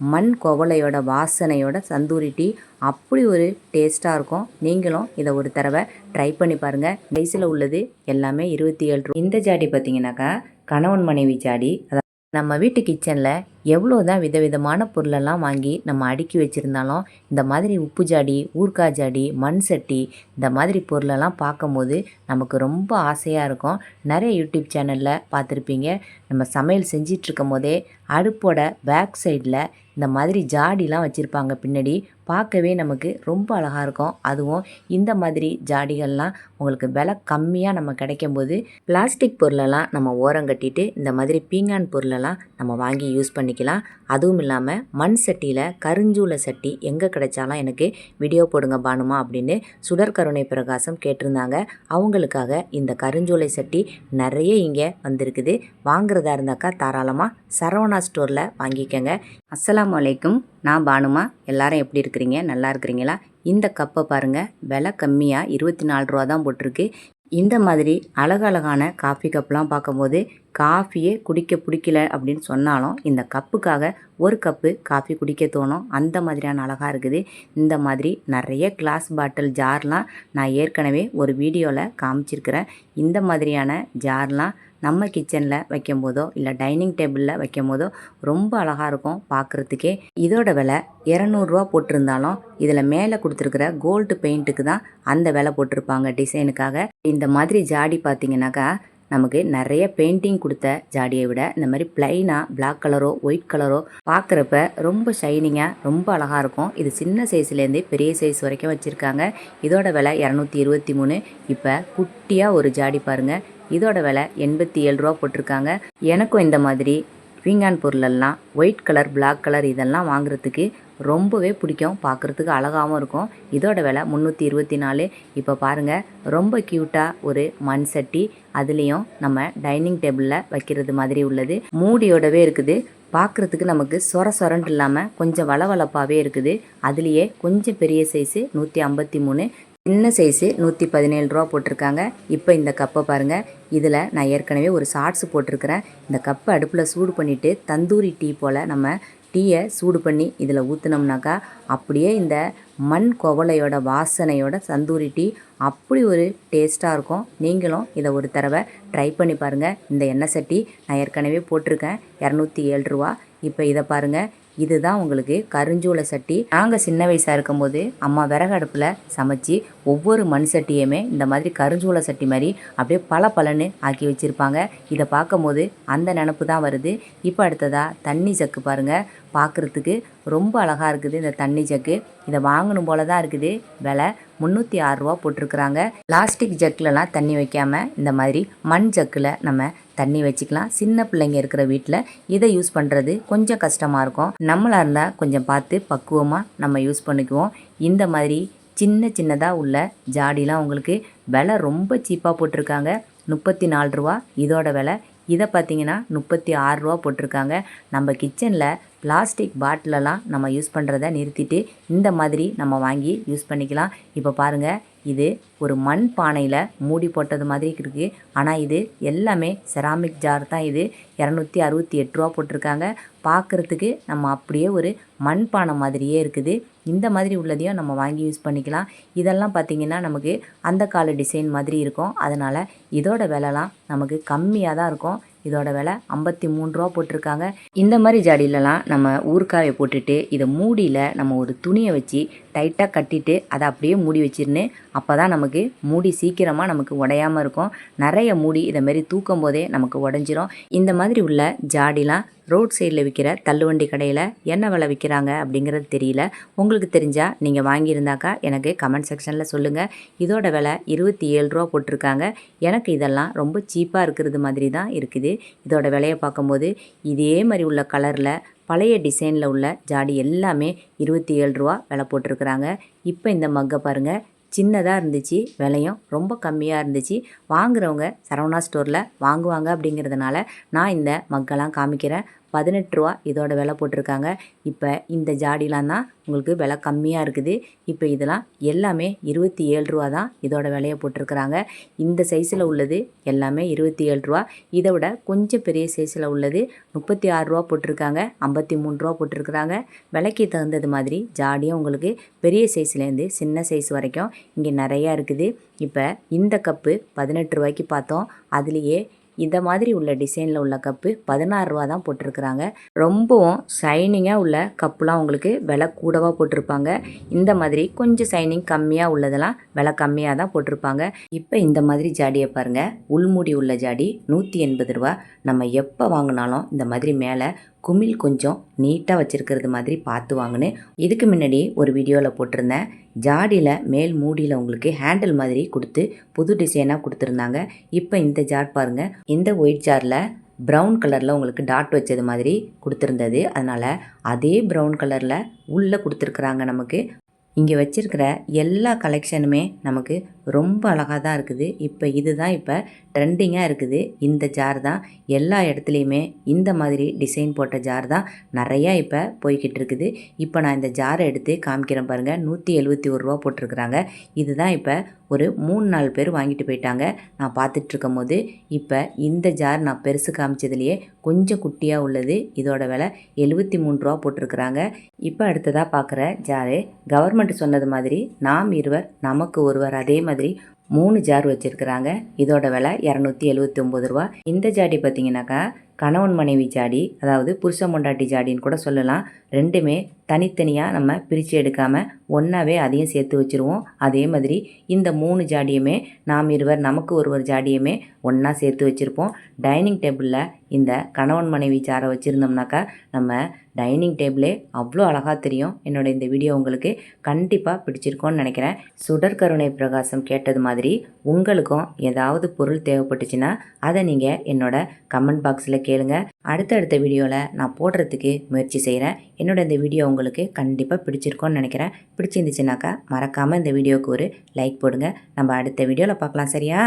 மண் குவளையோட வாசனையோட சந்தூரி டீ. அப்படி ஒரு டேஸ்ட்டாக இருக்கும். நீங்களும் இதை ஒரு தடவை ட்ரை பண்ணி பாருங்கள் ரைஸில் உள்ளது எல்லாமே இருபத்தி ஏழு ரூபா இந்த ஜாடி பார்த்தீங்கன்னாக்கா கணவன் மனைவி ஜாடி. அதாவது நம்ம வீட்டு கிச்சனில் எவ்வளோ தான் விதவிதமான பொருளெல்லாம் வாங்கி நம்ம அடுக்கி வச்சுருந்தாலும் இந்த மாதிரி உப்பு ஜாடி ஊர்க்கா ஜாடி மண் சட்டி இந்த மாதிரி பொருளெல்லாம் பார்க்கும்போது நமக்கு ரொம்ப ஆசையாக இருக்கும். நிறைய யூடியூப் சேனலில் பார்த்துருப்பீங்க. நம்ம சமையல் செஞ்சிட்ருக்கும் போதே அடுப்போட பேக் சைடில் இந்த மாதிரி ஜாடிலாம் வச்சுருப்பாங்க பின்னாடி. பார்க்கவே நமக்கு ரொம்ப அழகாக இருக்கும். அதுவும் இந்த மாதிரி ஜாடிகள்லாம் உங்களுக்கு விலை கம்மியாக நம்ம கிடைக்கும் போது பிளாஸ்டிக் பொருளெல்லாம் நம்ம ஓரம் கட்டிட்டு இந்த மாதிரி பீங்கான் பொருளெல்லாம் நம்ம வாங்கி யூஸ் பண்ணிக்கலாம் அதுவும் இல்லாமல் மண் சட்டியில் கருஞ்சூளை சட்டி எங்கே கிடைச்சாலும் எனக்கு வீடியோ போடுங்க பானுமா அப்படின்னு சுடற்கருணை பிரகாசம் கேட்டிருந்தாங்க. அவங்களுக்காக இந்த கருஞ்சூளை சட்டி நிறைய இங்கே வந்திருக்குது. வாங்குறதா இருந்தாக்கா தாராளமாக சரவணா ஸ்டோரில் வாங்கிக்கோங்க. அஸ்லாம் வலைக்கும் நான் பானுமா. எல்லாரும் எப்படி இருக்கிறீங்க? நல்லா இருக்கிறீங்களா? இந்த கப்பை பாருங்கள் விலை கம்மியாக இருபத்தி நாலு ரூபா தான் போட்டிருக்கு. இந்த மாதிரி அழகழகான காஃபி கப்லாம் பார்க்கும்போது காஃபியே குடிக்க பிடிக்கல அப்படின்னு சொன்னாலும் இந்த கப்புக்காக ஒரு கப்பு காஃபி குடிக்க தோணும். அந்த மாதிரியான அழகாக இருக்குது. இந்த மாதிரி நிறைய கிளாஸ் பாட்டில் ஜார்லாம் நான் ஏற்கனவே ஒரு வீடியோவில் காமிச்சிருக்கிறேன். இந்த மாதிரியான ஜார்லாம் நம்ம கிச்சனில் வைக்கும் போதோ இல்லை டைனிங் டேபிளில் வைக்கும் போதோ ரொம்ப அழகாக இருக்கும் பார்க்குறதுக்கே இதோட விலை இரநூறுவா போட்டிருந்தாலும் இதில் மேலே கொடுத்துருக்குற கோல்டு பெயிண்ட்டுக்கு தான் அந்த விலை போட்டிருப்பாங்க டிசைனுக்காக இந்த மாதிரி ஜாடி பார்த்தீங்கன்னாக்கா நமக்கு நிறைய பெயிண்டிங் கொடுத்த ஜாடியை விட இந்த மாதிரி பிளைனாக பிளாக் கலரோ ஒயிட் கலரோ பார்க்குறப்ப ரொம்ப ஷைனிங்காக ரொம்ப அழகாக இருக்கும். இது சின்ன சைஸ்லேருந்து பெரிய சைஸ் வரைக்கும் வச்சுருக்காங்க. இதோட விலை இரநூத்தி இருபத்தி மூணு. இப்போ குட்டியாக ஒரு ஜாடி பாருங்கள் இதோட விலை எண்பத்தி ஏழு ரூபா போட்டிருக்காங்க. எனக்கும் இந்த மாதிரி பீங்கான் பொருளெல்லாம் ஒயிட் கலர் பிளாக் கலர் இதெல்லாம் வாங்குறதுக்கு ரொம்பவே பிடிக்கும். பார்க்குறதுக்கு அழகாகவும் இருக்கும். இதோட விலை முந்நூற்றி இருபத்தி நாலு. இப்போ பாருங்கள் ரொம்ப க்யூட்டாக ஒரு மண் சட்டி. அதுலேயும் நம்ம டைனிங் டேபிளில் வைக்கிறது மாதிரி உள்ளது. மூடியோடவே இருக்குது. பார்க்குறதுக்கு நமக்கு சொர சொரன்ட்டு இல்லாமல் கொஞ்சம் வளவளப்பாகவே இருக்குது. அதுலேயே கொஞ்சம் பெரிய சைஸு நூற்றி ஐம்பத்தி மூணு சின்ன சைஸு நூற்றி பதினேழு ரூபா போட்டிருக்காங்க. இப்போ இந்த கப்பை பாருங்கள் இதில் நான் ஏற்கனவே ஒரு ஷார்ட்ஸ் போட்டிருக்கிறேன். இந்த கப்பை அடுப்பில் சூடு பண்ணிவிட்டு தந்தூரி டீ போல் நம்ம டீயை சூடு பண்ணி இதில் ஊற்றுனோம்னாக்கா அப்படியே இந்த மண் கொவலையோட வாசனையோட தந்தூரி டீ அப்படி ஒரு டேஸ்ட்டாக இருக்கும். நீங்களும் இதை ஒரு தடவை ட்ரை பண்ணி பாருங்கள் இந்த எண்ணெய் சட்டி நான் ஏற்கனவே போட்டிருக்கேன். இரநூத்தி ஏழு ரூபா. இப்போ இதை பாருங்கள் இதுதான் உங்களுக்கு கருஞ்சூளை சட்டி. நாங்கள் சின்ன வயசாக இருக்கும்போது அம்மா விறகு அடுப்பில் சமைச்சு ஒவ்வொரு மண் சட்டியுமே இந்த மாதிரி கருஞ்சூளை சட்டி மாதிரி அப்படியே பல பலன்னு ஆக்கி வச்சுருப்பாங்க. இதை பார்க்கும்போது அந்த நினப்பு தான் வருது. இப்போ அடுத்ததாக தண்ணி சக்கு பாருங்கள் பார்க்குறதுக்கு ரொம்ப அழகாக இருக்குது இந்த தண்ணி ஜக்கு. இதை வாங்கணும் போல தான் இருக்குது. விலை முந்நூற்றி ஆறுரூவா போட்டிருக்கிறாங்க. பிளாஸ்டிக் ஜக்கிலலாம் தண்ணி வைக்காமல் இந்த மாதிரி மண் ஜக்கில் நம்ம தண்ணி வச்சுக்கலாம். சின்ன பிள்ளைங்க இருக்கிற வீட்டில் இதை யூஸ் பண்ணுறது கொஞ்சம் கஷ்டமாக இருக்கும். நம்மளாக இருந்தால் கொஞ்சம் பார்த்து பக்குவமாக நம்ம யூஸ் பண்ணிக்குவோம். இந்த மாதிரி சின்ன சின்னதாக உள்ள ஜாடிலாம் உங்களுக்கு விலை ரொம்ப சீப்பாக போட்டிருக்காங்க. முப்பத்தி நாலு ரூபா இதோட விலை. இதை பார்த்தீங்கன்னா முப்பத்தி ஆறு ரூபா போட்டிருக்காங்க. நம்ம கிச்சனில் பிளாஸ்டிக் பாட்டிலெல்லாம் நம்ம யூஸ் பண்ணுறத நிறுத்திட்டு இந்த மாதிரி நம்ம வாங்கி யூஸ் பண்ணிக்கலாம். இப்போ பாருங்கள் இது ஒரு மண் பானையில் மூடி போட்டது மாதிரி இருக்குது ஆனால் இது எல்லாமே செராமிக் ஜார் தான் இது. இரநூத்தி அறுபத்தி எட்டு ரூபா போட்டிருக்காங்க. பார்க்குறதுக்கு நம்ம அப்படியே ஒரு மண்பானை மாதிரியே இருக்குது. இந்த மாதிரி உள்ளதையும் நம்ம வாங்கி யூஸ் பண்ணிக்கலாம். இதெல்லாம் பார்த்திங்கன்னா நமக்கு அந்த கால டிசைன் மாதிரி இருக்கும். அதனால் இதோட விலைலாம் நமக்கு கம்மியாக தான் இருக்கும். இதோட விலை ஐம்பத்தி மூணு ரூபா போட்டிருக்காங்க. இந்த மாதிரி ஜாடியிலலாம் நம்ம ஊறுக்காவை போட்டுட்டு இதை மூடியில் நம்ம ஒரு துணியை வச்சு டைட்டாக கட்டிட்டு அதை அப்படியே மூடி வச்சிருன்னு அப்போ தான் நமக்கு மூடி சீக்கிரமாக நமக்கு உடையாமல் இருக்கும். நிறைய மூடி இதை மாரி தூக்கும் போதே நமக்கு உடஞ்சிரும். இந்த மாதிரி மாதிரி உள்ள ஜாடிலாம் ரோட் சைடில் விற்கிற தள்ளுவண்டி கடையில் என்ன விலை விற்கிறாங்க அப்படிங்கிறது தெரியல. உங்களுக்கு தெரிஞ்சால் நீங்கள் வாங்கியிருந்தாக்கா எனக்கு கமெண்ட் செக்ஷனில் சொல்லுங்கள் இதோட விலை இருபத்தி ஏழு ரூபா போட்டிருக்காங்க. எனக்கு இதெல்லாம் ரொம்ப சீப்பாக இருக்கிறது மாதிரி தான் இருக்குது. இதோட விலையை பார்க்கும்போது இதே மாதிரி உள்ள கலரில் பழைய டிசைனில் உள்ள ஜாடி எல்லாமே இருபத்தி ஏழு ரூபா விலை போட்டிருக்கிறாங்க. இப்போ இந்த மக்கை பாருங்கள் சின்னதாக இருந்துச்சு விலையும் ரொம்ப கம்மியாக இருந்துச்சு. வாங்குறவங்க சரவணா ஸ்டோரில் வாங்குவாங்க அப்படிங்கிறதுனால நான் இந்த மக்கெல்லாம் காமிக்கிறேன். பதினெட்டு ரூபா இதோட விலை போட்டிருக்காங்க. இப்போ இந்த ஜாடிலாம் தான் உங்களுக்கு விலை கம்மியாக இருக்குது. இப்போ இதெல்லாம் எல்லாமே இருபத்தி ஏழு ரூபா தான் இதோட விலையை போட்டிருக்கிறாங்க. இந்த சைஸில் உள்ளது எல்லாமே இருபத்தி ஏழு ரூபா இதை விட கொஞ்சம் பெரிய சைஸில் உள்ளது முப்பத்தி ஆறு ரூபா போட்டிருக்காங்க. ஐம்பத்தி மூணு ரூபா போட்டிருக்கிறாங்க. விலைக்கு தகுந்தது மாதிரி ஜாடியும் உங்களுக்கு பெரிய சைஸ்லேருந்து சின்ன சைஸ் வரைக்கும் இங்கே நிறையா இருக்குது. இப்போ இந்த கப்பு பதினெட்டு ரூபாய்க்கு பார்த்தோம். அதுலேயே இந்த மாதிரி உள்ள டிசைனில் உள்ள கப்பு பதினாறு ரூபா தான் போட்டிருக்கிறாங்க. ரொம்பவும் ஷைனிங்காக உள்ள கப்புலாம் உங்களுக்கு விலை கூடவாக போட்டிருப்பாங்க. இந்த மாதிரி கொஞ்சம் ஷைனிங் கம்மியாக உள்ளதெல்லாம் விலை கம்மியாக தான் போட்டிருப்பாங்க. இப்போ இந்த மாதிரி ஜாடியை பாருங்கள் உள்முடி உள்ள ஜாடி நூற்றி எண்பது ரூபா. நம்ம எப்போ வாங்கினாலும் இந்த மாதிரி மேலே குமிழ் கொஞ்சம் நீட்டாக வச்சுருக்கிறது மாதிரி பார்த்து வாங்கினேன். இதுக்கு முன்னாடி ஒரு வீடியோவில் போட்டிருந்தேன். ஜாடியில் மேல் மூடியில் உங்களுக்கு ஹேண்டில் மாதிரி கொடுத்து புது டிசைனாக கொடுத்துருந்தாங்க. இப்போ இந்த ஜார் பாருங்கள் இந்த ஒயிட் ஜாரில் ப்ரௌன் கலரில் உங்களுக்கு டாட் வச்சது மாதிரி கொடுத்துருந்தது. அதனால் அதே ப்ரௌன் கலரில் உள்ளே கொடுத்துருக்குறாங்க நமக்கு. இங்கே வச்சுருக்கிற எல்லா கலெக்ஷனுமே நமக்கு ரொம்ப அழகாக தான் இருக்குது. இப்போ இது தான் இப்போ ட்ரெண்டிங்காக இருக்குது. இந்த ஜார் தான். எல்லா இடத்துலையுமே இந்த மாதிரி டிசைன் போட்ட ஜார் தான் நிறையா இப்போ போய்கிட்டு இருக்குது. இப்போ நான் இந்த ஜாரை எடுத்து காமிக்கிறேன் பாருங்கள் நூற்றி எழுபத்தி ஒரு ரூபா போட்டிருக்கிறாங்க. இதுதான் இப்போ ஒரு மூணு நாலு பேர் வாங்கிட்டு போயிட்டாங்க. நான் பார்த்துட்ருக்கும் போது இப்போ இந்த ஜார் நான் பெருசு காமிச்சதுலேயே கொஞ்சம் குட்டியாக உள்ளது. இதோட விலை எழுபத்தி மூணு ரூபா போட்டிருக்கிறாங்க. இப்போ அடுத்ததாக பார்க்குற ஜாரு கவர்மெண்ட் சொன்னது மாதிரி நாம் இருவர் நமக்கு ஒருவர் அதே மாதிரி மூணு ஜார் வச்சுருக்கிறாங்க. இதோட விலை இரநூத்தி எழுபத்தி ஒம்பது ரூபா. இந்த ஜாடி பார்த்தீங்கன்னாக்கா கணவன் மனைவி ஜாடி அதாவது புருஷ பொண்டாட்டி ஜாடின்னு கூட சொல்லலாம். ரெண்டுமே தனித்தனியாக நம்ம பிரித்து எடுக்காமல் ஒன்றாவே அதையும் சேர்த்து வச்சுருவோம். அதே மாதிரி இந்த மூணு ஜாடியுமே நாம் இருவர் நமக்கு ஒருவர் ஜாடியுமே ஒன்றா சேர்த்து வச்சுருப்போம். டைனிங் டேபிளில் இந்த கணவன் மனைவி சாரை வச்சுருந்தோம்னாக்கா நம்ம டைனிங் டேபிளே அவ்வளோ அழகாக தெரியும். என்னோட இந்த வீடியோ உங்களுக்கு கண்டிப்பாக பிடிச்சிருக்கோன்னு நினைக்கிறேன். சுடர் கருணை பிரகாசம் கேட்டது மாதிரி உங்களுக்கும் ஏதாவது பொருள் தேவைப்பட்டுச்சுன்னா அதை நீங்கள் என்னோட கமெண்ட் பாக்ஸில் கேளுங்க. அடுத்தடுத்த வீடியோவில் நான் போடுறதுக்கு முயற்சி செய்கிறேன் என்னோட இந்த வீடியோ உங்களுக்கு கண்டிப்பாக பிடிச்சிருக்கோன்னு நினைக்கிறேன். பிடிச்சிருந்துச்சுனாக்கா மறக்காமல் இந்த வீடியோவுக்கு ஒரு லைக் போடுங்க. நம்ம அடுத்த வீடியோவில் பார்க்கலாம் சரியா?